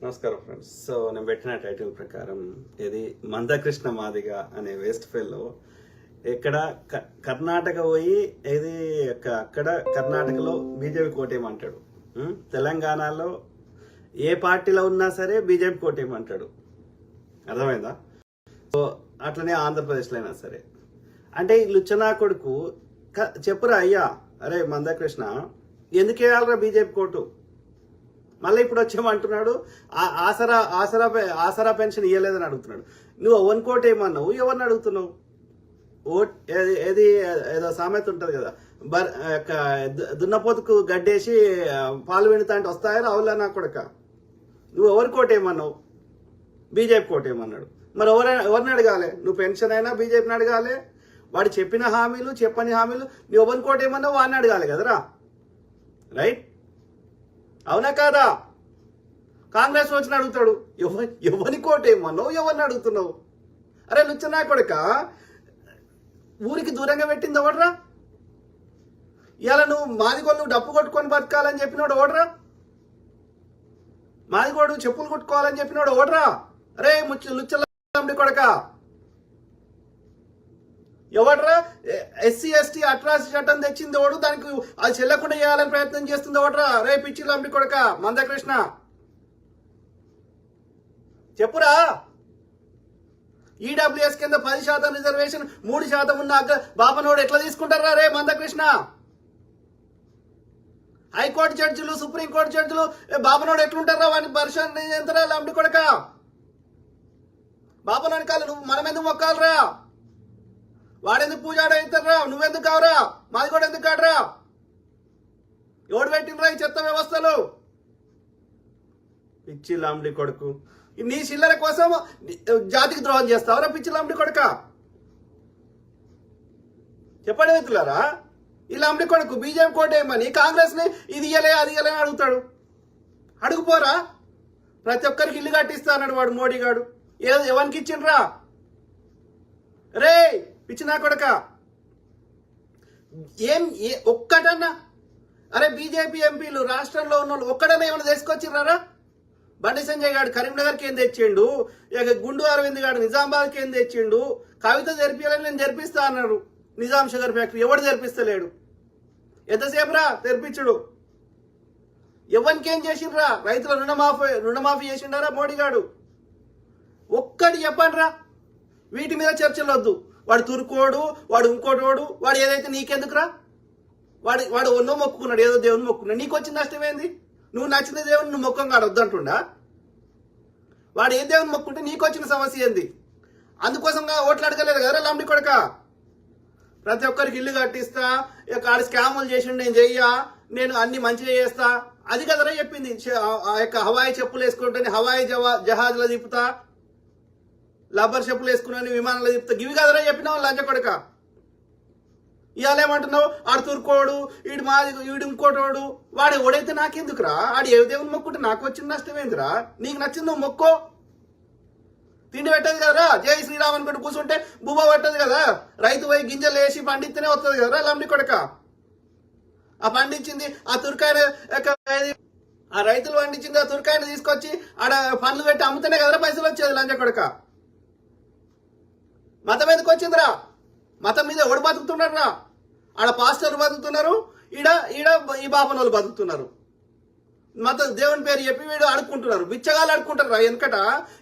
నమస్కారం friends so నేను పెట్టిన టైటిల్ ప్రకారం ఇది మందకృష్ణ మాదిగ అనే వేస్ట్ ఫెల్లో ఇక్కడ క- కర్ణాటక పోయి ఇది ఒక- అక్కడ కర్ణాటకలో బీజేపీ కోటేమంటాడు తెలంగాణలో ఏ పార్టీలో ఉన్నా సరే బీజేపీ కోటేమంటాడు అర్థమైందా? సో అట్లనే ఆంధ్రప్రదేశ్లో అయినా సరే. అంటే ఈ లుచ్చనా కొడుకు చెప్పురా అయ్యా అరే మందకృష్ణ ఎందుకు వేయాలరా బీజేపీ కోటు? మళ్ళీ ఇప్పుడు వచ్చేమంటున్నాడు ఆసరా ఆసరా పె- ఆసరా పెన్షన్ ఇవ్వలేదని అడుగుతున్నాడు. నువ్వు ఎవరిని కోట్ ఏమన్నావు? ఎవరిని అడుగుతున్నావు? ఓట్ ఏది ఏదో సామెత ఉంటుంది కదా. బర్ దున్నపోతుకు గడ్డేసి పాలు వెళుతా అంటే వస్తాయా? రావులా నా కొడక. నువ్వు ఎవరి కోటేమన్నావు బీజేపీ కోటేమన్నాడు మరి ఎవరైనా ఎవరిని అడగాలి? నువ్వు పెన్షన్ అయినా బీజేపీని అడగాలి? వాడు చెప్పిన హామీలు చెప్పని హామీలు నువ్వు ఎవరిని కోటేమన్నావు వాడిని అడగాలి కదరా. రైట్? అవునా కాదా? కాంగ్రెస్ వచ్చిన అడుగుతాడు ఎవ ఎవరి కోటేమన్నావు ఎవరిని అడుగుతున్నావు? అరే లుచ్చనా కొడక? ఊరికి దూరంగా పెట్టింది ఎవడరా? ఇవాళ నువ్వు మాదిగోడు నువ్వు డప్పు కొట్టుకొని బతకాలని చెప్పినోడు ఓడరా మాదిగోడు చెప్పులు కొట్టుకోవాలని చెప్పినోడు ఓడరా అరే ముచ్చ లుచ్చలండి కొడక. ఎవడరా? ఎస్సీ ఎస్టీ అట్రాసిటీ చట్టం తెచ్చింది ఎవడు? దానికి అది చెల్లకుండా చేయాలని ప్రయత్నం చేస్తుంది ఎవడరా? రే పిచ్చి లంబి కొడక మందకృష్ణ. చెప్పురా? ఈడబ్ల్యూఎస్ కింద పది శాతం రిజర్వేషన్ మూడు శాతం ఉన్న బాపనోడు ఎట్లా తీసుకుంటారా రే మందకృష్ణ? హైకోర్టు జడ్జిలు సుప్రీంకోర్టు జడ్జిలు బాబునోడు ఎట్లుంటారా? వాడిని పరిశోధన ఎంతరా లంబి కొడక. బాపనోని కాలు నువ్వు మనం ఎందుకు మొక్కాలరా. వాడెందుకు పూజాడు అవుతారా నువ్వెందుకు కావరా? మాది కూడా ఎందుకు కాడరా ఎవడు పెట్టినరా ఈ చెత్త వ్యవస్థలు? పిచ్చి లాంబ్డి కొడుకు. నీ చిల్లర కోసం జాతికి ద్రోహం చేస్తావరా పిచ్చి లాంబడి కొడుక? చెప్పండి మిత్రులారా ఈ లాంబ్డి కొడుకు బీజేపీ కోట ఏమని కాంగ్రెస్ని ఇది ఇయ్యలే అది ఇయ్యలే అని అడుగుతాడు? అడుగుపోరా ప్రతి ఒక్కరికి ఇల్లు కట్టిస్తా అన్నాడు వాడు మోడీ గాడు. ఏ ఎవరికి ఇచ్చిండ్రా? రే పిచ్చి నా కొడక. ఏం ఏ ఒక్కటన్నా. అరే బీజేపీ ఎంపీలు రాష్ట్రంలో ఉన్న వాళ్ళు ఒక్కడన్నా ఏమైనా తీసుకొచ్చిర్రారా? బండి సంజయ్ గారు కరీంనగర్కి ఏం తెచ్చిండు? ఇక గుండు అరవింద్ గారు నిజామాబాద్కి ఏం తెచ్చిండు? కవిత జరిపించాలని నేను జరిపిస్తా అన్నారు నిజాం షుగర్ ఫ్యాక్టరీ ఎవడు జరిపిస్తలేడు? ఎంతసేపు రా తెరిపించుడు? ఎవరికి ఏం చేసిండ్రా? రైతుల రుణమాఫీ రుణమాఫీ చేసిండారా మోడీ గారు ఒక్కటి చెప్పండి రా వీటి మీద చర్చలు వద్దు వాడు తురుకోడు వాడు ఇంకోటోడు వాడు ఏదైతే నీకెందుకురా? వాడు వాడు ఎన్నో మొక్కుకున్నాడు ఏదో దేవుని మొక్కుకున్నాడు. నీకు వచ్చిన నష్టం ఏంది? నువ్వు నచ్చిన దేవుని నువ్వు మొక్కం కాడు వద్దంటుండా వాడు ఏ దేవుని మొక్కుంటే నీకు వచ్చిన సమస్య ఏంది? అందుకోసంగా ఓట్లు అడగలేదు కదా లంబడి కొడక? ప్రతి ఒక్కరికి ఇల్లు కట్టిస్తా ఇక ఆడ స్కాములు చేసిండు నేను చెయ్యా నేను అన్ని మంచిగా చేస్తా. అది కదరా చెప్పింది. ఆ- ఆ యొక్క హవాయి చెప్పులు వేసుకుంటే హవాయి జవా జహాజ్లో తిప్పుతా లబ్బర్ చెప్పులు వేసుకున్నాను విమానంలో చెప్తా గివి కదరా చెప్పినావు లంచ కొడక. ఇవాళ ఏమంటున్నావు ఆడు తురుకోడు ఈడు మాది ఈడు ఇంకోటోడు. వాడు ఎవడైతే నాకెందుకురా? ఆడు ఏ దేవుని మొక్కుంటే నాకు వచ్చిన నష్టం ఏందిరా? నీకు నచ్చిందో మొక్కో. తిండి పెట్టదు కదరా? జై శ్రీరామ్ అనుకుంటూ కూర్చుంటే బుబ్బ పెట్టదు కదా? రైతు పోయి గింజలు వేసి పండిస్తేనే వస్తుంది కదరా లంబడి కొడక. ఆ పండించింది ఆ తుర్కాయన ఆ రైతులు పండించింది ఆ తుర్కాయన తీసుకొచ్చి ఆడ పండ్లు పెట్టి అమ్ముతేనే కదరా పైసలు వచ్చేది లంచ కొడక. మతం ఎందుకు వచ్చిందిరా? మతం మీద ఎవడు రా ఆడ పాస్టర్లు బతుకుతున్నారు ఈడ ఈడ ఈ బాబనోళ్ళు బతుకుతున్నారు. మత దేవుని పేరు చెప్పి వీడు అడుక్కుంటున్నారు. బిచ్చగాళ్ళు అడుక్కుంటారు వెనకట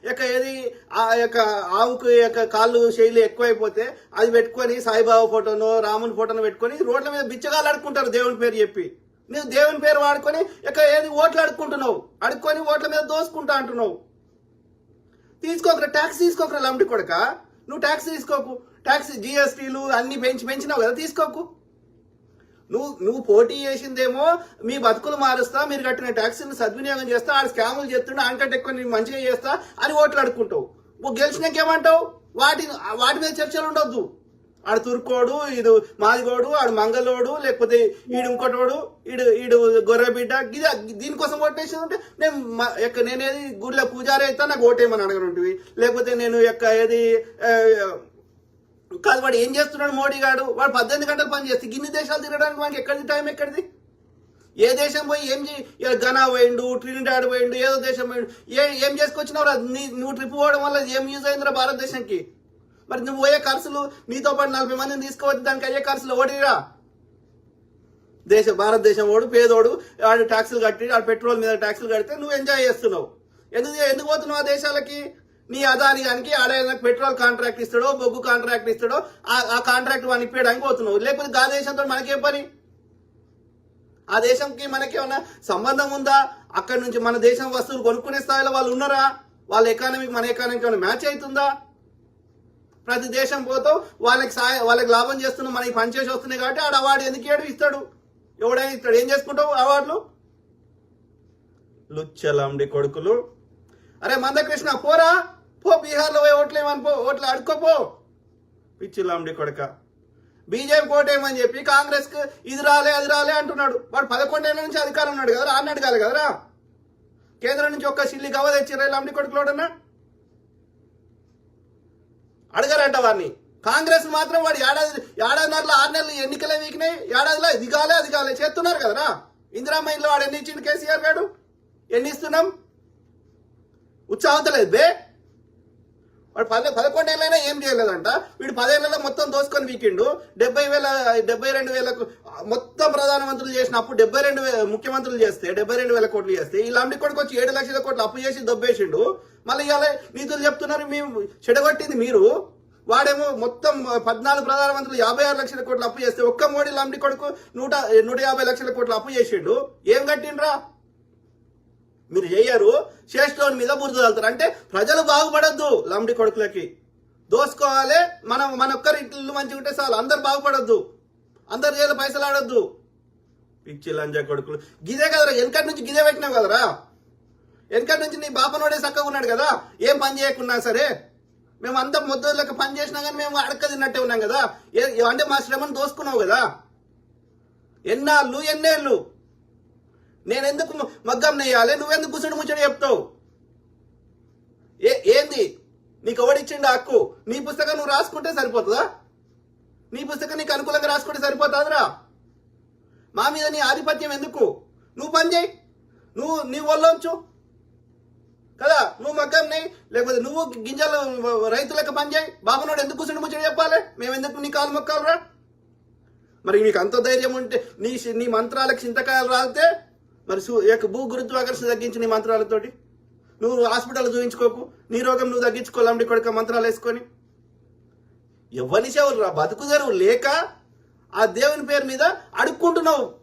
యొక్క ఏది ఆ యొక్క ఆవుకు యొక్క కాళ్ళు శైలి ఎక్కువైపోతే అది పెట్టుకొని సాయిబాబా ఫోటోను రాముని ఫోటోను పెట్టుకొని రోడ్ల మీద బిచ్చగాళ్ళు అడుక్కుంటారు దేవుని పేరు చెప్పి. నువ్వు దేవుని పేరు వాడుకొని ఇక ఏది ఓట్లు అడుక్కుంటున్నావు? అడుక్కొని ఓట్ల మీద దోసుకుంటా అంటున్నావు. తీసుకోకరా ట్యాక్స్ తీసుకోకరా లంబడి కొడక? నువ్వు ట్యాక్స్ తీసుకోకు. ట్యాక్స్ జిఎస్టీలు అన్ని పెంచి పెంచినావు కదా తీసుకోకు. నువ్వు నువ్వు పోటీ చేసిందేమో మీ బతుకులు మారుస్తా మీరు కట్టిన ట్యాక్సీని సద్వినియోగం చేస్తా ఆడ స్కాములు చేస్తుండే అంకంటే ఎక్కువ నేను మంచిగా చేస్తా అని ఓట్లు అడుక్కుంటావు. నువ్వు గెలిచినాకేమంటావు? వాటి వాటి మీద చర్చలు ఉండొద్దు. ఆడు తుర్కోడు ఇది మాదిగోడు ఆడు మంగళోడు లేకపోతే ఈడు ఇంకోటోడు ఈడు ఈడు గొర్రెబిడ్డ ఇది దీనికోసం ఓటేసేది ఉంటే నేను యొక్క నేనేది గుడిలో పూజారి అయితే నాకు ఓటేయమని అడగనుంటివి. లేకపోతే నేను యొక్క ఏది కాదు వాడు ఏం చేస్తున్నాడు మోడీ గారు వాడు పద్దెనిమిది గంటలు పని చేస్తే గిన్ని దేశాలు తిరగడానికి మనకి ఎక్కడిది టైం ఎక్కడిది? ఏ దేశం పోయి ఏం చే- ఘనా పోయిండు ట్రినిడాడ్ పోయిండు ఏదో దేశం పోయిండు ఏ ఏం చేసుకొచ్చినావు నీ నువ్వు ట్రిప్ పోవడం వల్ల ఏం యూజ్ అయిందిరా భారతదేశానికి మరి నువ్వు పోయే ఖర్చులు నీతో పాటు నలభై మందిని తీసుకువచ్చి దానికి అయ్యే ఖర్చులు ఓడిరా దేశ భారతదేశం వాడు పేదోడు వాడు ట్యాక్సులు కట్టి వాడు పెట్రోల్ మీద ట్యాక్సులు కడితే నువ్వు ఎంజాయ్ చేస్తున్నావు. ఎందుకు ఎందుకు పోతున్నావు ఆ దేశాలకి? నీ అదాని గానికి ఆడ పెట్రోల్ కాంట్రాక్ట్ ఇస్తాడో బొగ్గు కాంట్రాక్ట్ ఇస్తాడో ఆ- ఆ కాంట్రాక్ట్ వాడిని ఇప్పేయడానికి పోతున్నావు. లేకపోతే ఆ దేశంతో మనకేం పని? ఆ దేశంకి మనకేమన్నా సంబంధం ఉందా? అక్కడి నుంచి మన దేశం వస్తువులు కొనుక్కునే స్థాయిలో వాళ్ళు ఉన్నారా? వాళ్ళ ఎకానమీకి మన ఎకానమీకి ఏమైనా మ్యాచ్ అవుతుందా? ప్రతి దేశం పోతావు వాళ్ళకి సాయ వాళ్ళకి లాభం చేస్తున్నావు మనకి పనిచేసి వస్తున్నాయి కాబట్టి ఆడ అవార్డు ఎందుకు ఏడు ఇస్తాడు. ఎవడైనా ఇస్తాడు. ఏం చేసుకుంటావు అవార్డులు? లుచ్చలండి కొడుకులు. అరే మందకృష్ణ పోరా. పో బీహార్లో పోయి ఓట్లు ఏమని పో ఓట్లు అడుక్కోపో పిచ్చిలాండి కొడక. బీజేపీ ఓటేమని చెప్పి కాంగ్రెస్కు ఇది రాలే అది రాలే అంటున్నాడు. వాడు పదకొండేళ్ళ నుంచి అధికారం ఉన్నాడు కదా అన్నాడు కాదు కదరా. కేంద్రం నుంచి ఒక్క సిల్లి గవ్వ తెచ్చిరా లాంటి కొడుకులోడన్నా అడగరంట వాడిని కాంగ్రెస్ మాత్రం వాడు ఏడాది ఏడాదిన్నరలో ఆరు నెలలు ఎన్నికలే వీకినాయి. ఏడాదిలో ఇది కాలే అది కాలే చేస్తున్నారు కదరా. ఇందిరామైన్లో వాడు ఎన్ని ఇచ్చిండు కేసీఆర్ గారు ఎన్ని ఇస్తున్నాం ఉత్సాహతలేదు బే. వాడు పద పదకొండేళ్ళైనా ఏం చేయలేదంట. వీడు పదేళ్ళలో మొత్తం దోసుకొని వీకిండు. డెబ్బై వేల డెబ్బై రెండు వేలకు మొత్తం ప్రధానమంత్రులు చేసినప్పుడు డెబ్బై రెండు ముఖ్యమంత్రులు చేస్తే డెబ్బై రెండు వేల కోట్లు చేస్తే ఈ లంబడి కొడుకు వచ్చి ఏడు లక్షల కోట్లు అప్పు చేసి దొబ్బేసిండు. మళ్ళీ ఇవాళ నీతులు చెప్తున్నారు మేము చెడగొట్టింది మీరు. వాడేమో మొత్తం పద్నాలుగు ప్రధానమంత్రులు యాభై ఆరు లక్షల కోట్లు అప్పు చేస్తే ఒక్క మోడీ లాంటి కొడుకు నూట నూట యాభై లక్షల కోట్లు అప్పు చేసిండు. ఏం కట్టిండ్రా? మీరు చేయరు. శ్రేష్ఠుని మీద బురద చల్లుతారు అంటే ప్రజలు బాగుపడద్దు లంబడి కొడుకులకి. దోసుకోవాలి. మనం మన ఒక్కరి ఇల్లు మంచిగా ఉంటే చాలు. అందరు బాగుపడద్దు. అందరు చేయాలి పైసలు ఆడొద్దు. పిచ్చి లంజా కొడుకులు. గిదే కదరా వెనకటి నుంచి గిదే పెట్టినావు కదరా? వెనకటి నుంచి నీ బాపనోడే చక్కగా ఉన్నాడు కదా? ఏం పని చేయకున్నా సరే. మేము అంత ముద్దలకు పని చేసినా కానీ మేము అడక్క తిన్నట్టే ఉన్నాం కదా? అంటే మా శ్రమను దోసుకున్నావు కదా? ఎన్నాళ్ళు ఎన్నేళ్ళు? నేను ఎందుకు మగ్గం నెయ్యాలి నువ్వెందుకు కుసుడు ముచ్చడి చెప్తావు? ఏ ఏంది? నీకు ఎవడిచ్చిండు హక్కు? నీ పుస్తకం నువ్వు రాసుకుంటే సరిపోతుందా? నీ పుస్తకం నీకు అనుకూలంగా రాసుకుంటే సరిపోతుందిరా. మా మీద నీ ఆధిపత్యం ఎందుకు? నువ్వు పని చేయి. నువ్వు నీ ఒళ్ళొంచు కదా? నువ్వు మగ్గం నెయ్యి లేకపోతే నువ్వు గింజలు రైతులకు పని చేయి. బాబునోడు ఎందుకు కూర్చుని ముచ్చడి చెప్పాలి? మేము ఎందుకు నీ కాలు మొక్కాలరా? మరి నీకు అంత ధైర్యం ఉంటే నీ నీ మంత్రాలకు చింతకాయలు రాలితే మరి యొక్క భూ గురుత్వాకర్షణ తగ్గించిన నీ మంత్రాలతోటి? నువ్వు హాస్పిటల్ చూపించుకోకు నీ రోగం నువ్వు తగ్గించుకోవాలండి కొడుక మంత్రాలు వేసుకొని. ఎవరి చెవులు రా బతుకు లేక ఆ దేవుని పేరు మీద అడుక్కుంటున్నావు.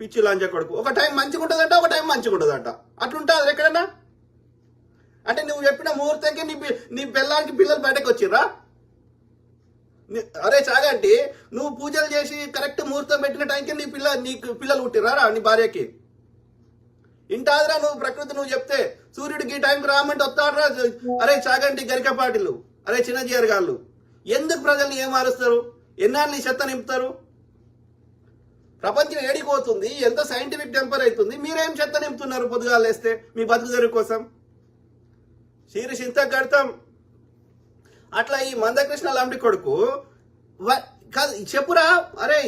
పిచ్చి లాంజా కొడుకు. ఒక టైం మంచిగా ఉంటుందంట ఒక టైం మంచిగా ఉండదంట. అట్లుంటుంది ఎక్కడన్నా? అంటే నువ్వు చెప్పిన ముహూర్తంకి నీ నీ పిల్లానికి పిల్లలు బయటకు వచ్చిర్రా? నీ- అరే చాగంటి నువ్వు పూజలు చేసి కరెక్ట్ ముహూర్తం పెట్టిన టైంకి నీ పిల్ల నీకు పిల్లలు పుట్టిరారా నీ భార్యకి? ఇంటాదిరా నువ్వు ప్రకృతి నువ్వు చెప్తే సూర్యుడికి ఈ టైంకి రామంటే వస్తాడరా? అరే చాగంటి గరికపాటిలు అరే చిన్నజీఆర్ గాళ్ళు ఎందుకు ప్రజల్ని ఏం మారుస్తారు? ఎన్నాళ్ళు చెత్త నింపుతారు? ప్రపంచం ఏడిపోతుంది ఎంత సైంటిఫిక్ టెంపర్ అవుతుంది మీరేం చెత్త నింపుతున్నారు పొద్దుగాలు వేస్తే మీ బతుకు కోసం? శీరి చింత కడతాం. అట్లా ఈ మందకృష్ణ లాంటి కొడుకు కాదు చెప్పురా అరే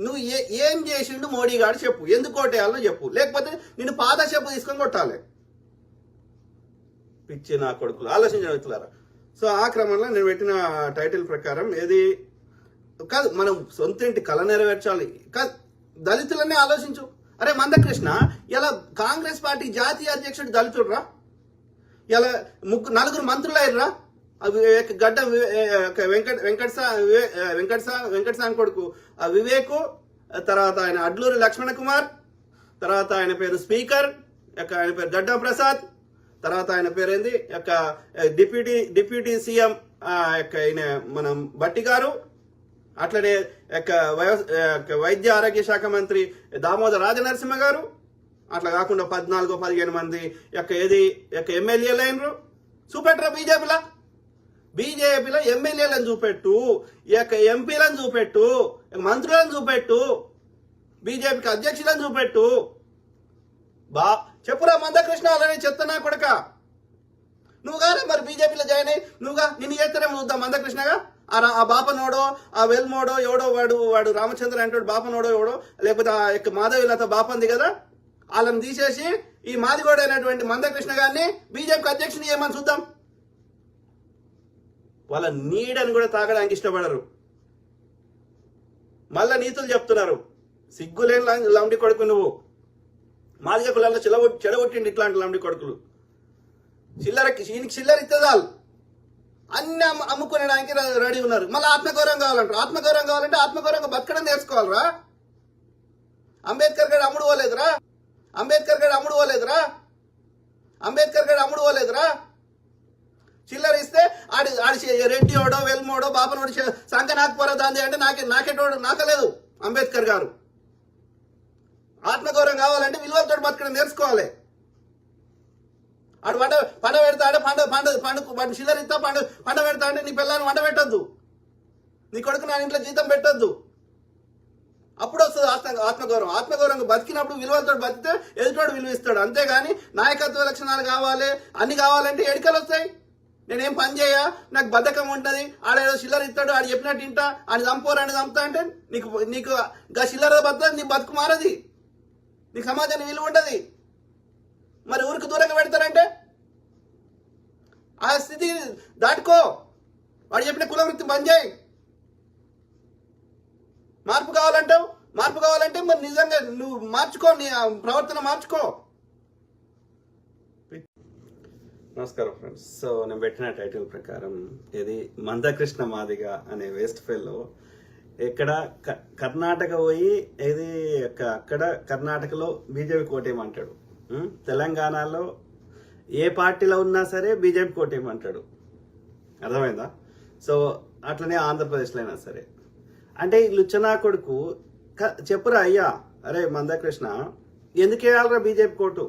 నువ్వు ఏ ఏం చేసిండు మోడీ గారు చెప్పు. ఎందుకు కొట్టేయాలో చెప్పు. లేకపోతే నేను పాత చెప్పు తీసుకొని కొట్టాలి. పిచ్చి నా కొడుకులు. ఆలోచించిన వ్యక్తులారా సో ఆ క్రమంలో నేను పెట్టిన టైటిల్ ప్రకారం ఏది? కాదు మనం సొంత ఇంటి కళ నెరవేర్చాలి. కాదు దళితులనే ఆలోచించు. అరే మందకృష్ణ ఇలా కాంగ్రెస్ పార్టీ జాతీయ అధ్యక్షుడు దళితుడురా? ఇలా ముగ్గురు నలుగురు మంత్రులు అయ్యారా గడ్డ వెంకట వెంకట వివే- వెంకట వెంకట సాన్ కొడుకు. ఆ వివేకు తర్వాత ఆయన అడ్లూరి లక్ష్మణ కుమార్ తర్వాత ఆయన పేరు స్పీకర్ యొక్క ఆయన పేరు గడ్డ ప్రసాద్ తర్వాత ఆయన పేరు ఏంది? యొక్క డిప్యూటీ డిప్యూటీ సీఎం ఆ, యొక్క ఆయన మనం భట్టి గారు అట్లనే యొక్క వయో- యొక్క వైద్య ఆరోగ్య శాఖ మంత్రి దామోదర రాజనరసింహ గారు అట్లా కాకుండా పద్నాలుగు పదిహేను మంది యొక్క ఏది యొక్క ఎమ్మెల్యేలు అయినరు చూపెట్టరా బీజేపీలా? బీజేపీలో ఎమ్మెల్యేలను చూపెట్టు ఈ యొక్క ఎంపీలను చూపెట్టు మంత్రులను చూపెట్టు బీజేపీకి అధ్యక్షులను చూపెట్టు. బా చెప్పురా మందకృష్ణ అలానే చెత్తనా కొడక. నువ్వుగా మరి బీజేపీలో జాయిన్ అయ్యి నువ్వుగా నిన్ను చేస్తారేమో చూద్దాం మందకృష్ణగా. ఆ ఆ బాపనోడో ఆ వెల్మోడో ఎవడో వాడు వాడు రామచంద్ర అంటాడు బాపనోడో ఎవడో లేకపోతే ఆ యొక్క మాధవిలత బాపంది కదా. వాళ్ళని తీసేసి ఈ మాదిగోడైనటువంటి మందకృష్ణ గారిని బీజేపీకి అధ్యక్షుని ఏమని చూద్దాం. వాళ్ళ నీడని కూడా తాగడానికి ఇష్టపడరు. మళ్ళా నీతులు చెప్తున్నారు. సిగ్గులేని లం- లంబడి కొడుకు నువ్వు. మాదిగ కులాల్లో చెలవ చెడగొట్టిండి ఇట్లాంటి లంబడి కొడుకులు. చిల్లరకి ఈయనకి చిల్లర ఇస్తే అన్ని అమ్ముకునేడానికి రెడీ ఉన్నారు. మళ్ళీ ఆత్మగౌరవం కావాలంటారు. ఆత్మగౌరవం కావాలంటే ఆత్మగౌరవంగా బతకడం నేర్చుకోవాలరా? అంబేద్కర్ గారు అమ్ముడు పోలేదురా? అంబేద్కర్ గారు అమ్ముడు పోలేదురా? అంబేద్కర్ గారు అమ్ముడు పోలేదురా? చిల్లర ఇస్తే ఆడి ఆడి రెడ్డి ఓడో వెల్మోడో బాపనోడు చే- సంఖ దాంది అంటే నాకే నాకేటోడు నాకలేదు అంబేద్కర్ గారు. ఆత్మగౌరవం కావాలంటే విలువలతో బతకడం నేర్చుకోవాలి. ఆడు పండ పండ పెడతాడు పండ పండ పండు పండు చిల్లర ఇస్తా పండు పండ పెడతా అంటే నీ పిల్లల్ని వంట పెట్టద్దు. నీ కొడుకు నా ఇంట్లో జీతం పెట్టద్దు. అప్పుడు వస్తుంది ఆత్మ ఆత్మగౌరవం. ఆత్మగౌరవం బతికినప్పుడు విలువలతో బతికితే ఎదుటోడు విలువ ఇస్తాడు అంతేగాని నాయకత్వ లక్షణాలు కావాలి అన్ని కావాలంటే ఎడికలు వస్తాయి. నేనేం పని చేయ? నాకు బద్ధకం ఉంటుంది. ఆడేదో చిల్లర ఇస్తాడు ఆడు చెప్పినట్టు ఇంటా ఆడు చంపోరు అని చంపుతా అంటే నీకు నీకు గా చిల్లర బద్ద నీ బతుకు మారది. నీకు సమాజానికి విలువ ఉండదు మరి ఊరికి దూరంగా పెడతారంటే? ఆ స్థితి దాటుకో. వాడు చెప్పిన కుల వృత్తి బంద్ చేయి. మార్పు కావాలంటావు? మార్పు కావాలంటే మరి నిజంగా నువ్వు మార్చుకో నీ ప్రవర్తన మార్చుకో. నమస్కారం ఫ్రెండ్స్ సో నేను పెట్టిన టైటిల్ ప్రకారం ఇది మందకృష్ణ మాదిగ అనే వేస్ట్ ఫెల్లో ఇక్కడ క- కర్ణాటక పోయి ఇది ఒక- అక్కడ కర్ణాటకలో బీజేపీ కోటేయమంటాడు తెలంగాణలో ఏ పార్టీలో ఉన్నా సరే బీజేపీ కోటేయమంటాడు అర్థమైందా? సో అట్లనే ఆంధ్రప్రదేశ్లో అయినా సరే. అంటే ఈ లుచ్చనా కొడుకు క- చెప్పురా అయ్యా అరే మందకృష్ణ ఎందుకు వేయాలరా బీజేపీ కోటు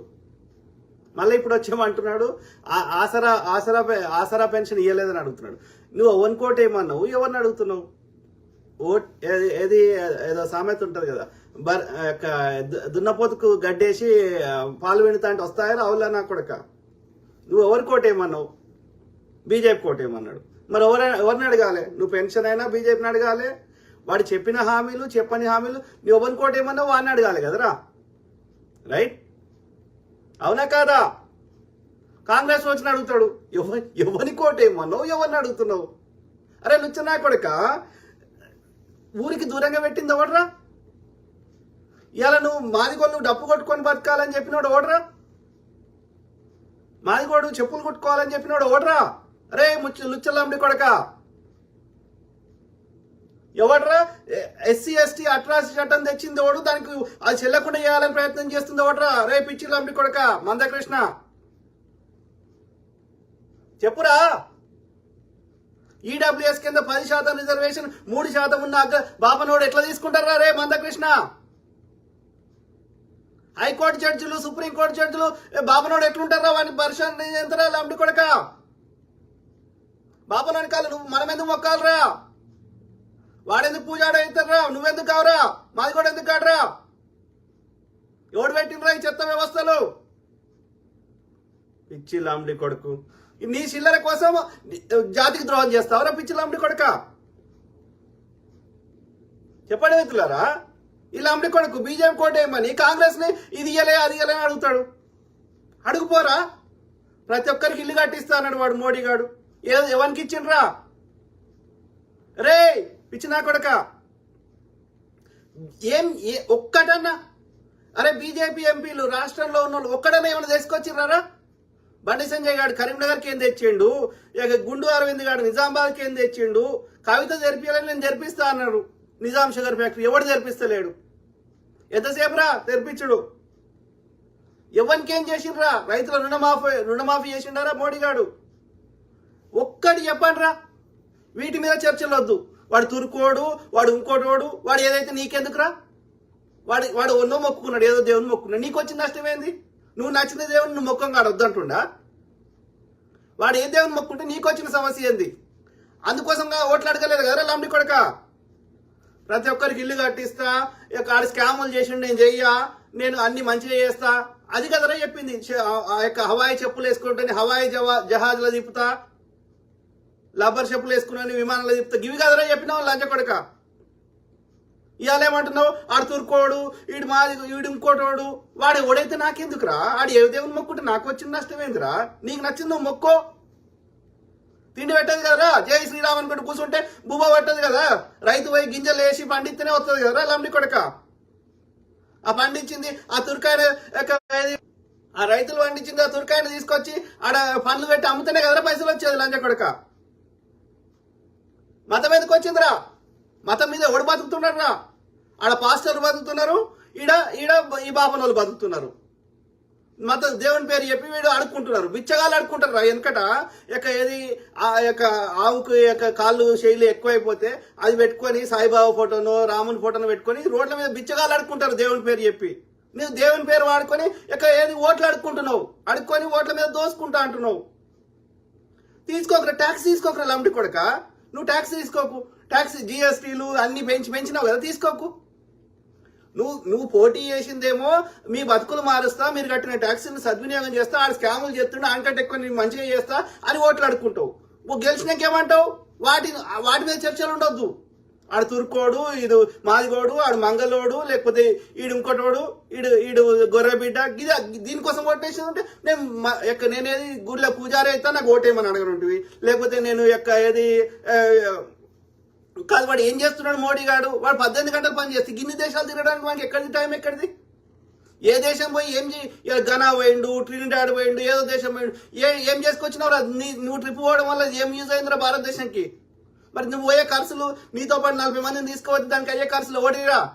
మళ్ళీ ఇప్పుడు వచ్చేమంటున్నాడు ఆసరా ఆసరా ఆసరా పెన్షన్ ఇవ్వలేదని అడుగుతున్నాడు. నువ్వు వన్ కోట్ ఏమన్నావు? ఎవరిని అడుగుతున్నావు? ఓట్ ఏది- ఏది ఏదో సామెత ఉంటుంది కదా. బర్ దున్నపోతుకు గడ్డేసి పాలు వెళుతా అంటే వస్తాయా? అవులా నా కొడక? నువ్వు ఎవరి కోట్ ఏమన్నావు? బీజేపీ కోట్ ఏమన్నాడు? మరి ఎవరు ఎవరిని అడగాలి? నువ్వు పెన్షన్ అయినా బీజేపీని అడగాలి? వాడు చెప్పిన హామీలు చెప్పని హామీలు నువ్వు ఎవరిని కోట్ ఏమన్నావు? వాడిని అడగాలి కదరా? రైట్? అవునా కాదా? కాంగ్రెస్ వచ్చిన అడుగుతాడు ఎవరి ఎవరి కోట ఎవరిని అడుగుతున్నావు? అరే లుచ్చనా కొడక ఊరికి దూరంగా పెట్టింది ఎవడరా? ఇలా నువ్వు మాదిగోడు నువ్వు డప్పు కొట్టుకొని బతకాలని చెప్పినోడు ఓడరా మాదిగోడు చెప్పులు కొట్టుకోవాలని చెప్పినోడు ఓడరా అరే ముచ్చు లుచ్చలాంబడి కొడక. ఎవడ్రా? ఎస్సీ ఎస్టీ అట్రాసిటీ చట్టం తెచ్చింది ఎవడు దానికి అది చెల్లకుండా చేయాలని ప్రయత్నం చేస్తుంది ఎవడ్రా? రే పిచ్చి లంపి కొడక మందకృష్ణ. చెప్పురా. ఈడబ్ల్యూఎస్ కింద పది శాతం రిజర్వేషన్ మూడు శాతం ఉన్న అగ్గ బాపనోడు ఎట్లా తీసుకుంటారా రే మందకృష్ణ? హైకోర్టు జడ్జిలు సుప్రీంకోర్టు జడ్జిలు బాబనోడు ఎట్లుంటారా? వాడిని పరిశోధన ఎంతరా లంబడి కొడక? బాపనోడి కాళ్ళు నువ్వు మనం ఎందుకు మొక్కాలరా. వాడెందుకు పూజాడు అవుతారా నువ్వెందుకు కావరా? మాది కూడా ఎందుకు కాడరా ఎవడు పెట్టినరా ఈ చెత్త వ్యవస్థలు? పిచ్చి లాంబడి కొడుకు. నీ చిల్లర కోసం జాతికి ద్రోహం చేస్తావరా పిచ్చి లాంబడి కొడుక? చెప్పండి మిత్రులారా ఈ లాంబడి కొడుకు బీజేపీ కోటేయమని కాంగ్రెస్ని ఇది ఇయ్యలే అది ఇయ్యలే అని అడుగుతాడు. అడుగుపోరా? ప్రతి ఒక్కరికి ఇల్లు కట్టిస్తా అన్నాడు వాడు మోడీ గాడు. ఏ ఎవరికి ఇచ్చిండ్రా? రే పిచ్చిన కొడక. ఏం ఏ ఒక్కటన్నా? అరే బీజేపీ ఎంపీలు రాష్ట్రంలో ఉన్న వాళ్ళు ఒక్కడన్నా ఏమైనా తీసుకొచ్చిర్రారా? బండి సంజయ్ గారు కరీంనగర్కి ఏం తెచ్చిండు? ఇక గుండు అరవింద్ గారు నిజామాబాద్కి ఏం తెచ్చిండు? కవిత జరిపించాలని నేను జరిపిస్తా అన్నాడు నిజాం షుగర్ ఫ్యాక్టరీ ఎవడు జరిపిస్తలేడు? ఎంతసేపు రా తెరిపించుడు ఎవరికేం చేసిండ్రా? రైతుల రుణమాఫీ రుణమాఫీ చేసిండారా మోడీ గారు ఒక్కటి చెప్పండి రా వీటి మీద చర్చలు వద్దు వాడు తురుకోడు వాడు ఇంకోటోడు వాడు ఏదైతే నీకెందుకురా? వాడు వాడు ఒన్నో మొక్కుకున్నాడు ఏదో దేవుని మొక్కున్నాడు నీకు వచ్చిన నష్టం ఏంది? నువ్వు నచ్చిన దేవుని నువ్వు మొక్కం కాడు వద్దంటుండా వాడు ఏ దేవుని మొక్కుంటే నీకు వచ్చిన సమస్య ఏంది? అందుకోసంగా ఓట్లు అడగలేదు కదా లంబడి కొడక. ప్రతి ఒక్కరికి ఇల్లు కట్టిస్తా ఇక ఆడ స్కాములు చేసిండు నేను చెయ్యా నేను అన్ని మంచిగా చేస్తా. అది కదరా చెప్పింది. ఆ- యొక్క హవాయి చెప్పులు వేసుకుంటే హవాయి జవా జహాజ్లో తిప్పుతా లబ్బర్ షప్పులు వేసుకున్నాను విమానాలు చెప్తా గివి కదరా చెప్పినావు లంచ కొడక. ఇవాళ ఏమంటున్నావు? ఆడు తూర్కోడు ఈడు మాది ఈడు ఇంకోటోడు. వాడు ఎవడైతే నాకెందుకురా? ఆడు ఏ దేవుని మొక్కుంటే నాకు వచ్చిన నష్టం ఏందిరా? నీకు నచ్చింది మొక్కో. తిండి పెట్టదు కదరా? జై శ్రీరామ్ అనుకుంటూ కూర్చుంటే బుబ్బ పట్టదు కదా? రైతు పోయి గింజలు వేసి పండిస్తేనే వస్తుంది కదరా లంబడి కొడక. ఆ పండించింది ఆ తురకాయన ఆ రైతులు పండించింది ఆ తురకాయన తీసుకొచ్చి ఆడ పండ్లు పెట్టి అమ్ముతేనే కదరా పైసలు వచ్చేది లంచ కొడక. మతం ఎందుకు వచ్చిందిరా? మతం మీద ఎవడు బతుకుతున్నారా ఆడ పాస్టర్లు బతుకుతున్నారు ఈడ ఈడ ఈ బాపన వాళ్ళు బతుకుతున్నారు. మత దేవుని పేరు చెప్పి వీడు అడుక్కుంటున్నారు బిచ్చగాళ్ళు అడుక్కుంటారు వెనకట యొక్క ఏది ఆ యొక్క ఆవుకు యొక్క కాళ్ళు శైలి ఎక్కువైపోతే అది పెట్టుకొని సాయిబాబా ఫోటోను రాముని ఫోటోను పెట్టుకొని రోడ్ల మీద బిచ్చగాళ్ళు అడుక్కుంటారు దేవుని పేరు చెప్పి. నువ్వు దేవుని పేరు వాడుకొని ఇక ఏది ఓట్లు అడుక్కుంటున్నావు అడుక్కొని ఓట్ల మీద దోసుకుంటా అంటున్నావు. తీసుకోకరా ట్యాక్స్ తీసుకోకరా లంబడి కొడక? నువ్వు ట్యాక్స్ తీసుకోకు. ట్యాక్స్ జిఎస్టీలు అన్ని పెంచి పెంచినావు కదా తీసుకోకు. నువ్వు నువ్వు పోటీ చేసిందేమో మీ బతుకులు మారుస్తా మీరు కట్టిన ట్యాక్స్ని సద్వినియోగం చేస్తా ఆడు స్కాములు చేస్తుండే అంకంటే ఎక్కువ నేను మంచిగా చేస్తా అని ఓట్లు అడుక్కుంటావు. నువ్వు గెలిచినాకేమంటావు వాటి వాటి మీద చర్చలు ఉండొద్దు. ఆడు తుర్కోడు ఇది మాదిగోడు ఆడు మంగళోడు లేకపోతే ఈడు ఇంకోటోడు ఈడు ఈడు గొర్రెబిడ్డ ఇది దీనికోసం ఓటేసేది ఉంటే నేను యొక్క నేనేది గుడిలో పూజారి అయితే నాకు ఓటేయమని అడగనుంటివి. లేకపోతే నేను యొక్క ఏది కాదు వాడు ఏం చేస్తున్నాడు మోడీ గాడు? వాడు పద్దెనిమిది గంటలు పని చేస్తే గిన్ని దేశాలు తిరగడానికి వాడికి ఎక్కడిది టైం ఎక్కడిది? ఏ దేశం పోయి ఏం చే ఘనా పోయిండు ట్రినిడాడ్ పోయిండు ఏదో దేశం పోయిండు ఏ ఏం చేసుకొచ్చినావు నీ నువ్వు ట్రిప్ పోవడం వల్ల ఏం యూజ్ అయిందిరా భారతదేశంకి? మరి నువ్వు పోయే ఖర్చులు నీతో పాటు నలభై మందిని తీసుకోవద్దు దానికి అయ్యే ఖర్చులు ఓడిరా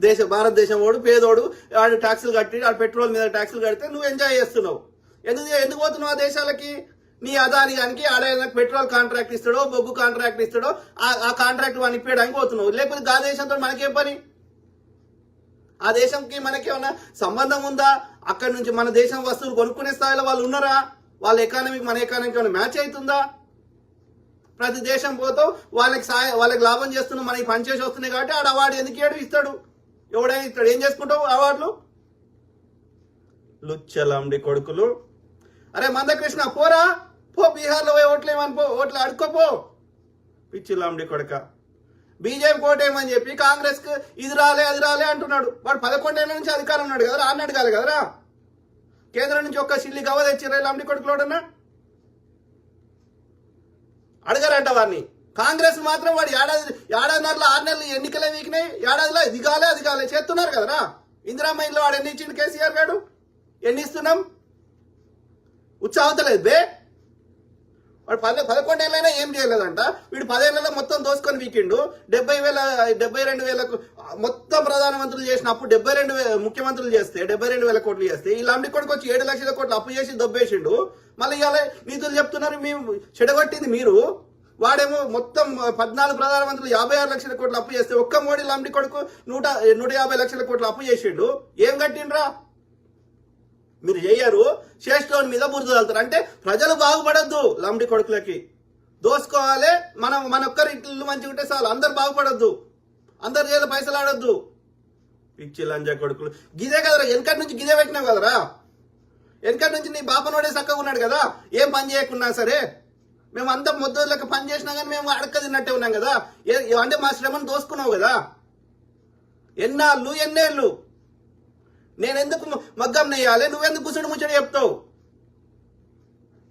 దేశ భారతదేశం వాడు పేదోడు వాడు ట్యాక్సులు కట్టి వాడు పెట్రోల్ మీద ట్యాక్సులు కడితే నువ్వు ఎంజాయ్ చేస్తున్నావు. ఎందుకు ఎందుకు పోతున్నావు ఆ దేశాలకి? నీ అదాని దానికి ఆడ పెట్రోల్ కాంట్రాక్ట్ ఇస్తాడో బొగ్గు కాంట్రాక్ట్ ఇస్తాడో ఆ- ఆ కాంట్రాక్ట్ వాడిని ఇప్పేయడానికి పోతున్నావు. లేకపోతే ఆ దేశంతో మనకేం పని? ఆ దేశంకి మనకి ఏమన్నా సంబంధం ఉందా? అక్కడి నుంచి మన దేశం వస్తువులు కొనుక్కునే స్థాయిలో వాళ్ళు ఉన్నారా? వాళ్ళ ఎకానమీకి మన ఎకానమీకి ఏమైనా మ్యాచ్ అవుతుందా? ప్రతి దేశం పోతావు వాళ్ళకి సాయ వాళ్ళకి లాభం చేస్తున్నావు మనకి పనిచేసి వస్తున్నాయి కాబట్టి ఆడ అవార్డు ఎందుకు ఇయ్యాడు? ఇస్తాడు. ఎవడైనా ఇస్తాడు. ఏం చేసుకుంటావు అవార్డులు లుచ్చలండి కొడుకులు. అరే మందకృష్ణ పోరా. పో బీహార్లో పోయి ఓట్లేమని పో ఓట్లు అడుక్కోపో పిచ్చిలండి కొడక. బీజేపీ కోటేమని చెప్పి కాంగ్రెస్కు ఇది రాలే అది రాలే అంటున్నాడు. వాడు పదకొండేళ్ళ నుంచి అధికారం ఉన్నాడు కదా రాని కాదు కదరా. కేంద్రం నుంచి ఒక్క సిల్లి గవ తెచ్చిరా లంబడి కొడుకులోడన్నా అడగరంట వాడిని. కాంగ్రెస్ మాత్రం వాడు ఏడాది ఏడాదిన్నరలో ఆరు నెలలు ఎన్నికలే వీకినాయి ఏడాదిలో ఇది కాలే అది కాలే చేస్తున్నారు కదరా. ఇందిరా ఇంట్లో వాడు ఎన్ని ఇచ్చిండు కేసీఆర్ గారు? ఎన్ని ఇస్తున్నాం ఉత్సాహతలేదు బే. వాడు పద పదకొండేళ్ళైనా ఏం చేయలేదంట. వీడు పదేళ్ళలో మొత్తం దోసుకొని వీకిండు. డెబ్బై వేల డెబ్బై రెండు వేలకు మొత్తం ప్రధానమంత్రులు చేసిన అప్పు డెబ్బై రెండు ముఖ్యమంత్రులు చేస్తే డెబ్బై రెండు వేల కోట్లు చేస్తే ఈ లంబడి కొడుకు వచ్చి ఏడు లక్షల కోట్లు అప్పు చేసి దొబ్బేసిండు. మళ్ళీ ఇవాళ నీతులు చెప్తున్నారు మేము చెడగొట్టింది మీరు. వాడేమో మొత్తం పద్నాలుగు ప్రధానమంత్రులు యాభై ఆరు లక్షల కోట్లు అప్పు చేస్తే ఒక్క మోడీ లాంటి కొడుకు నూట నూట యాభై లక్షల కోట్లు అప్పు చేసిండు. ఏం కట్టిండ్రా? మీరు చేయరు. చేష్టోని మీద బురద వెళ్తారు అంటే ప్రజలు బాగుపడద్దు లంబడి కొడుకులకి. దోసుకోవాలి. మనం మన ఒక్కరి ఇల్లు మంచిగా ఉంటే చాలు. అందరు బాగుపడద్దు. అందరు చేయాలి పైసలు ఆడొద్దు. పిచ్చి లంజా కొడుకులు. గిదే కదరా వెనకటి నుంచి గిదే పెట్టినావు కదరా? వెనకటి నుంచి నీ బాపనోడే చక్కగా ఉన్నాడు కదా? ఏం పని చేయకున్నా సరే. మేము అంతా ముద్దలకు పని చేసినా కానీ మేము అడక్క తిన్నట్టే ఉన్నాం కదా? ఏ- అంటే మా శ్రమను దోసుకున్నావు కదా? ఎన్నాళ్ళు ఎన్నేళ్ళు? నేను ఎందుకు మగ్గం నెయ్యాలి నువ్వెందుకు కూర్చుని ముచ్చట చెప్తావు?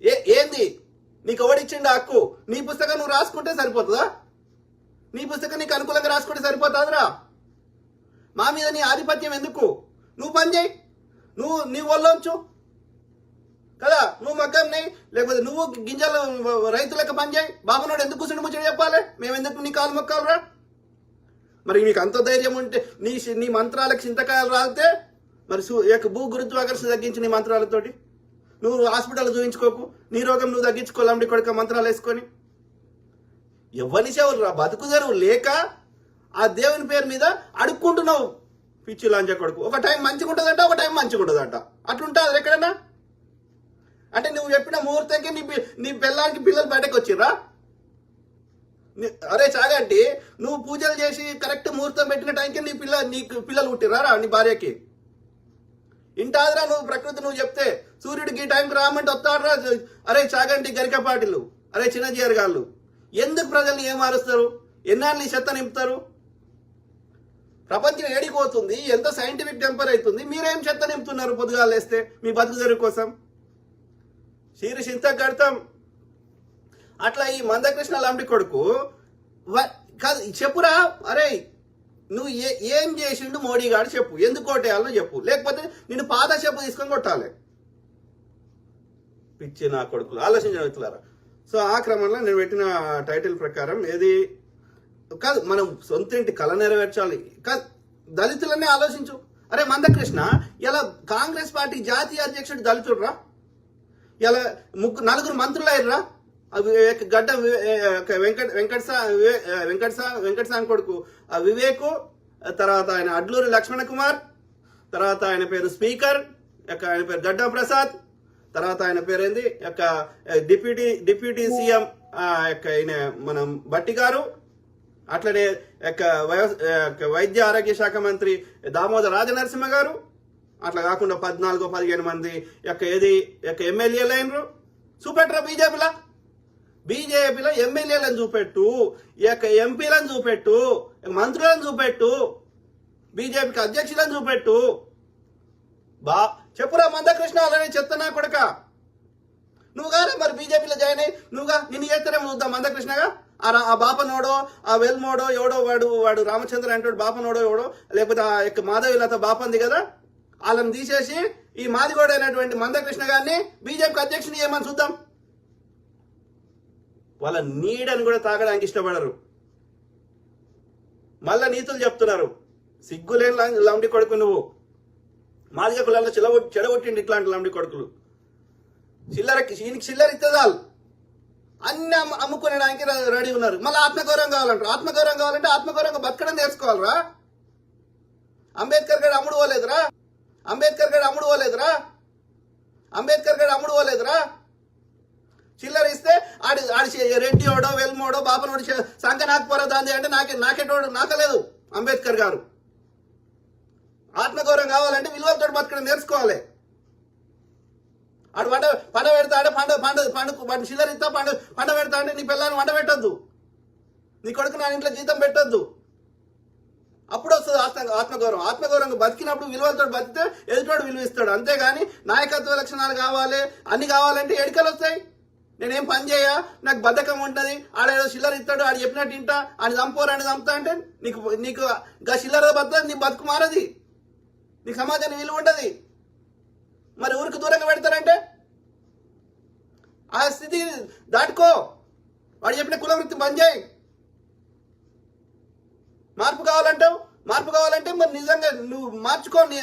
ఏ ఏంది? నీకు ఎవడిచ్చిండు హక్కు? నీ పుస్తకం నువ్వు రాసుకుంటే సరిపోతుందా? నీ పుస్తకం నీకు అనుకూలంగా రాసుకుంటే సరిపోతుందిరా. మా మీద నీ ఆధిపత్యం ఎందుకు? నువ్వు పని చేయి. నువ్వు నీ ఒళ్ళొంచు కదా? నువ్వు మగ్గం నెయ్యి లేకపోతే నువ్వు గింజలు రైతులకు పని చేయి. బాబునోడు ఎందుకు కూర్చుని ముచ్చట చెప్పాలి? మేము ఎందుకు నీ కాలు మొక్కాలరా? మరి నీకు అంత ధైర్యం ఉంటే నీ నీ మంత్రాలకు చింతకాయలు రాలితే మరి యొక్క భూ గురుత్వాకర్షణ తగ్గించి నీ మంత్రాలతోటి? నువ్వు హాస్పిటల్ చూపించుకోకు నీ రోగం నువ్వు తగ్గించుకోవాలండి కొడుక మంత్రాలు వేసుకొని. ఎవరి సేవలు రా బతుకుదరు లేక ఆ దేవుని పేరు మీద అడుక్కుంటున్నావు. పిచ్చి లాంచ కొడుకు. ఒక టైం మంచిగా ఉంటుందంట ఒక టైం మంచిగా ఉంటుందంట అట్లుంటుంది ఎక్కడన్నా? అంటే నువ్వు చెప్పిన ముహూర్తంకి నీ నీ పిల్లానికి పిల్లలు బయటకు వచ్చిర్రా? అరే చాగంటి నువ్వు పూజలు చేసి కరెక్ట్ ముహూర్తం పెట్టిన టైంకి నీ పిల్ల నీకు పిల్లలు పుట్టిర్రా నీ భార్యకి? ఇంటాదిరా నువ్వు ప్రకృతి నువ్వు చెప్తే సూర్యుడికి ఈ టైంకి రామంటే వస్తాడరా? అరే చాగంటి గరికపాటిలు అరే చిన్న జీరగాళ్ళు ఎందుకు ప్రజల్ని ఏం మారుస్తారు? ఎన్నాళ్ళు ఈ చెత్త నింపుతారు? ప్రపంచం ఏడిపోతుంది ఎంత సైంటిఫిక్ టెంపర్ అవుతుంది మీరేం చెత్త నింపుతున్నారు పొద్దుగాలు వేస్తే మీ బతుకు తెరువు కోసం? చీర చింత కడతాం అట్లా ఈ మందకృష్ణ లాంటి కొడుకు వ- కాదు చెప్పురా అరే నువ్వు ఏ ఏం చేసిండు మోడీ గారు చెప్పు. ఎందుకు కొట్టేయాలో చెప్పు. లేకపోతే నేను పాత చెప్పు తీసుకొని కొట్టాలి. పిచ్చి నా కొడుకులు. ఆలోచించిన వ్యక్తులారా సో ఆ క్రమంలో నేను పెట్టిన టైటిల్ ప్రకారం ఏది? కాదు మనం సొంత ఇంటి కళ నెరవేర్చాలి. కాదు దళితులనే ఆలోచించు. అరే మందకృష్ణ ఇలా కాంగ్రెస్ పార్టీ జాతీయ అధ్యక్షుడు దళితుడురా? ఇలా ముగ్గురు నలుగురు మంత్రులు అయ్యారా గడ్డ వెంకట వెంకట సా- వివే- వెంకట వెంకట కొడుకు. ఆ వివేకు తర్వాత ఆయన అడ్లూరి లక్ష్మణ కుమార్ తర్వాత ఆయన పేరు స్పీకర్ యొక్క ఆయన పేరు గడ్డ ప్రసాద్ తర్వాత ఆయన పేరు ఏంది? యొక్క డిప్యూటీ డిప్యూటీ సీఎం ఆ, యొక్క ఆయన మనం బట్టి గారు అట్లనే యొక్క యొక్క వైద్య ఆరోగ్య శాఖ మంత్రి దామోదర్ రాజనరసింహ గారు అట్లా కాకుండా పద్నాలుగో పదిహేను మంది యొక్క ఏది యొక్క ఎమ్మెల్యేలు అయినరు చూపెట్టరా బీజేపీలా? బీజేపీలో ఎమ్మెల్యేలను చూపెట్టు ఈ యొక్క ఎంపీలను చూపెట్టు మంత్రులను చూపెట్టు బీజేపీకి అధ్యక్షులను చూపెట్టు. బా చెప్పురా మందకృష్ణ అలానే చెత్తనా కొడక. నువ్వు కానీ మరి బీజేపీలో జాయిన్ అయ్యి నువ్వుగా నిన్ను చేస్తారేమో చూద్దాం మందకృష్ణగా? ఆ ఆ బాపనోడో ఆ వెల్మోడో ఎవడో వాడు వాడు రామచంద్ర అంటాడు బాపనోడో ఎవడో లేకపోతే ఆ యొక్క మాధవిలత బాపంది కదా? వాళ్ళని తీసేసి ఈ మాదిగోడైనటువంటి మందకృష్ణ గారిని బీజేపీకి అధ్యక్షుని ఏమని చూద్దాం? వాళ్ళ నీడని కూడా తాగడానికి ఇష్టపడరు. మళ్ళా నీతులు చెప్తున్నారు. సిగ్గులేని లం- లంబడి కొడుకు నువ్వు. మాదిగ కులాల్లో చెలవ చెడగొట్టిండి ఇట్లాంటి లంబడి కొడుకులు. చిల్లరకి ఈయనకి చిల్లర ఇత్తదాలు అన్ని అమ్ముకునేడానికి రెడీ ఉన్నారు. మళ్ళీ ఆత్మగౌరవం కావాలంటారు. ఆత్మగౌరవం కావాలంటే ఆత్మగౌరవంగా బతకడం నేర్చుకోవాలరా. అంబేద్కర్ గారు అమ్ముడు పోలేదురా. అంబేద్కర్ గారు అమ్ముడు పోలేదురా. అంబేద్కర్ గారు అమ్ముడు పోలేదురా. చిల్లర ఇస్తే ఆడి ఆడి రెడ్డి ఓడో వెల్మోడో బాపనోడు చే- నాగపురం దాంది అంటే నాకే నాకెటోడు నాకలేదు అంబేద్కర్ గారు. ఆత్మగౌరవం కావాలంటే విలువలతో బతకడం నేర్చుకోవాలి. ఆడు పండ పండ పెడతాడు పండ పండ పండు పండు చిల్లర ఇస్తా పండు పండ పెడతా అంటే నీ పిల్లల్ని వంట పెట్టద్దు. నీ కొడుకు నా ఇంట్లో జీతం పెట్టద్దు. అప్పుడు వస్తుంది ఆత్మ ఆత్మగౌరవం. ఆత్మగౌరవం బతికినప్పుడు విలువలతో బతికితే ఎదుటోడు విలువ ఇస్తాడు అంతేగాని నాయకత్వ లక్షణాలు కావాలి అన్ని కావాలంటే ఎడికలు వస్తాయి నేనేం పని చేయ? నాకు బద్ధకం ఉంటుంది. ఆడేదో చిల్లర ఇస్తాడు ఆడు చెప్పినట్టు ఇంటా ఆడు చంపోరు అని చంపుతా అంటే నీకు నీకు గా చిల్లర బతుకు నీ బతుకు మారది. నీకు సమాజానికి విలువ ఉంటుంది. మరి ఊరికి దూరంగా పెడతారంటే? ఆ స్థితి దాటుకో. వాడు చెప్పిన కుల వృత్తి బంద్ చేయి. మార్పు కావాలంటావు? మార్పు కావాలంటే మరి నిజంగా నువ్వు మార్చుకో నీ